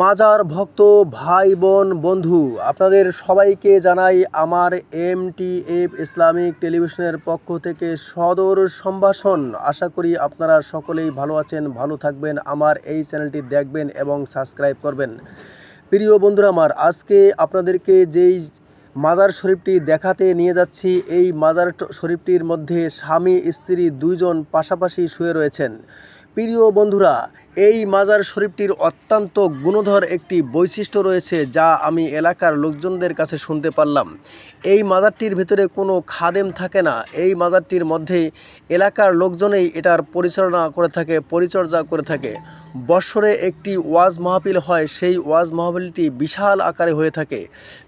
মাজার ভক্ত ভাই বোন বন্ধু, আপনাদের সবাইকে জানাই আমার এম টি এফ ইসলামিক টেলিভিশনের পক্ষ থেকে সদর সম্ভাষণ। আশা করি আপনারা সকলেই ভালো আছেন, ভালো থাকবেন, আমার এই চ্যানেলটি দেখবেন এবং সাবস্ক্রাইব করবেন। প্রিয় বন্ধুরা, আমার আজকে আপনাদেরকে যেই মাজার শরীফটি দেখাতে নিয়ে যাচ্ছি, এই মাজার শরীফটির মধ্যে স্বামী, স্ত্রী দুইজন পাশাপাশি শুয়ে রয়েছেন। প্রিয় বন্ধুরা, এই মাজার শরীফটির অত্যন্ত গুণধর একটি বৈশিষ্ট্য রয়েছে যা আমি এলাকার লোকজনদের কাছে শুনতে পারলাম। এই মাজারটির ভেতরে কোনো খাদেম থাকে না। এই মাজারটির মধ্যে এলাকার লোকজনেই এটার পরিচালনা করে থাকে, পরিচর্যা করে থাকে। বৎসরে একটি ওয়াজ মাহফিল হয়, সেই ওয়াজ মাহফিলটি বিশাল আকারে হয়ে থাকে।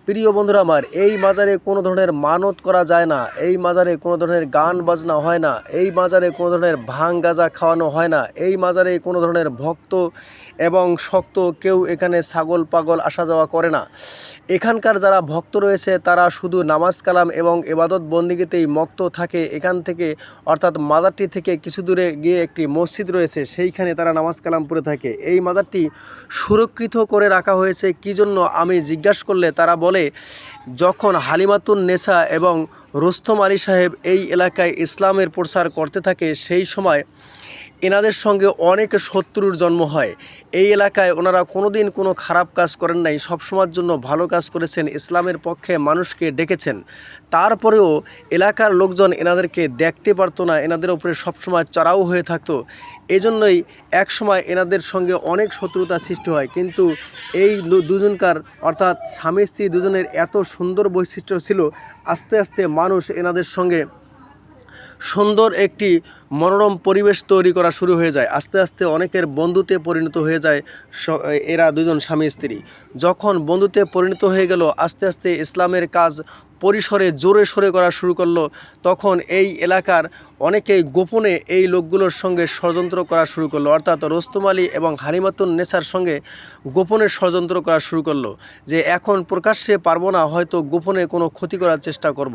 প্রিয় বন্ধুরা আমার, এই মাজারে কোনো ধরনের মানত করা যায় না, এই মাজারে কোনো ধরনের গান বাজনা হয় না, এই মাজারে কোনো ধরনের ভাং গাজা খাওয়ানো হয় না, এই মাজারে কোনো ধরনের ভক্ত এবং শক্ত কেউ এখানে ছাগল পাগল আসা যাওয়া করে না। এখানকার যারা ভক্ত রয়েছে, তারা শুধু নামাজ কালাম এবং এবাদত বন্দিগিতেই মক্ত থাকে। এখান থেকে, অর্থাৎ মাজারটি থেকে কিছু দূরে গিয়ে একটি মসজিদ রয়েছে, সেইখানে তারা নামাজ কালাম পড়ে থাকে। এই মাজারটি সুরক্ষিত করে রাখা হয়েছে। কী জন্য আমি জিজ্ঞাসা করলে তারা বলে, যখন হালিমাতুন নেসা এবং রোস্তম আলী সাহেব এই এলাকায় ইসলামের প্রসার করতে থাকে, সেই সময় এনাদের সঙ্গে অনেক শত্রুর জন্ম হয়। এই এলাকায় ওনারা কোনোদিন কোনো খারাপ কাজ করেন নাই, সবসময়ের জন্য ভালো কাজ করেছেন, ইসলামের পক্ষে মানুষকে ডেকেছেন। তারপরেও এলাকার লোকজন এনাদেরকে দেখতে পারতো না, এনাদের উপরে সবসময় চড়াও হয়ে থাকতো। এজন্যই একসময় এনাদের সঙ্গে অনেক শত্রুতা সৃষ্টি হয়। কিন্তু এই দুজনকার, অর্থাৎ স্বামী স্ত্রী দুজনের এত সুন্দর বৈশিষ্ট্য ছিল আস্তে আস্তে মানুষ এনাদের সঙ্গে সুন্দর একটি মনোরম পরিবেশ তৈরি করা শুরু হয়ে যায়। আস্তে আস্তে অনেকের বন্ধুতে পরিণত হয়ে যায় এরা দুজন স্বামী স্ত্রী। যখন বন্ধুতে পরিণত হয়ে গেল, আস্তে আস্তে ইসলামের কাজ পরিসরে জোরে সোরে করা শুরু করল। তখন এই এলাকার অনেকেই গোপনে এই লোকগুলোর সঙ্গে ষড়যন্ত্র করা শুরু করল। অর্থাৎ রোস্তম আলী এবং হারিমাতুন নেসার সঙ্গে গোপনে ষড়যন্ত্র করা শুরু করল যে, এখন প্রকাশ্যে পারব না, হয়তো গোপনে কোনো ক্ষতি করার চেষ্টা করব।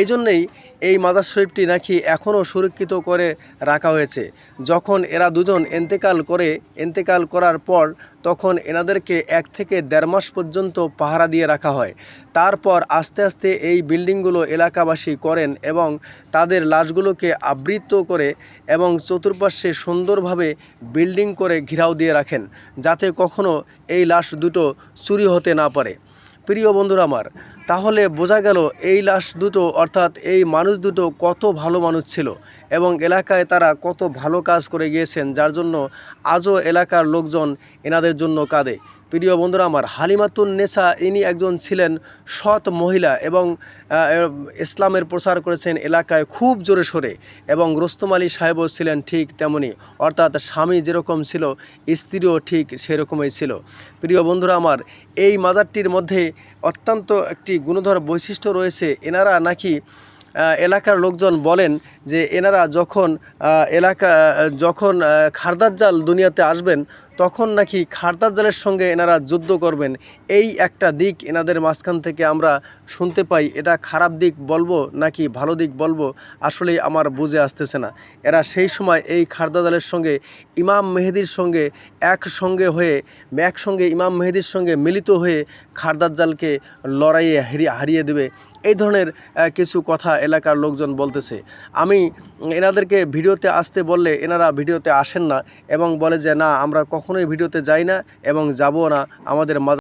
এই জন্যেই এই মাজার শরীফটি নাকি এখনও সুরক্ষিত করে রাখা হয়েছে। যখন এরা দুজন এন্তেকাল করে এন্তেকাল করার পর তখন এনাদেরকে এক থেকে দেড় মাস পর্যন্ত পাহারা দিয়ে রাখা হয়। তারপর আস্তে আস্তে এই বিল্ডিংগুলো এলাকাবাসী করেন এবং তাদের লাশগুলোকে আবৃত করে এবং চতুর্পাশে সুন্দরভাবে বিল্ডিং করে ঘেরাও দিয়ে রাখেন, যাতে কখনো এই লাশ দুটো চুরি হতে না পারে। প্রিয় বন্ধুরা আমার, তাহলে বোঝা গেল এই লাশ দুটো, অর্থাৎ এই মানুষ দুটো কত ভালো মানুষ ছিল এবং এলাকায় তারা কত ভালো কাজ করে গিয়েছেন, যার জন্য আজও এলাকার লোকজন এনাদের জন্য কাঁদে। প্রিয় বন্ধুরা, আমার হালিমাতুন নেসা, ইনি একজন ছিলেন সৎ মহিলা এবং ইসলামের প্রচার করেছেন এলাকায় খুব জোরে সোরে এবং রোস্তম আলী সাহেবও ছিলেন ঠিক তেমনি। অর্থাৎ স্বামী যেরকম ছিল, স্ত্রীও ঠিক সেরকমই ছিল। প্রিয় বন্ধুরা, আমার এই মাজারটির মধ্যে অত্যন্ত একটি গুণধর বৈশিষ্ট্য রয়েছে। এনারা নাকি এলাকার লোকজন বলেন যে, এনারা যখন এলাকা যখন খারদার জাল দুনিয়াতে আসবেন তখন নাকি খারদাজ্জালের সঙ্গে এনারা যুদ্ধ করবেন। এই একটা দিক এনাদের মাঝখান থেকে আমরা শুনতে পাই। এটা খারাপ দিক বলব নাকি ভালো দিক বলব আসলেই আমার বুঝে আসতেছে না। এরা সেই সময় এই খারদাজ্জালের সঙ্গে, ইমাম মেহেদির সঙ্গে একসঙ্গে হয়ে একসঙ্গে ইমাম মেহেদির সঙ্গে মিলিত হয়ে খারদাজ্জালকে লড়াইয়ে হারিয়ে হারিয়ে দেবে। এই ধরনের কিছু কথা এলাকার লোকজন বলতেছে। আমি এনাদেরকে ভিডিওতে আসতে বললে এনারা ভিডিওতে আসেন না এবং বলে যে, না, আমরা কখনোই ভিডিওতে যাই না এবং যাব না আমাদের মাঝ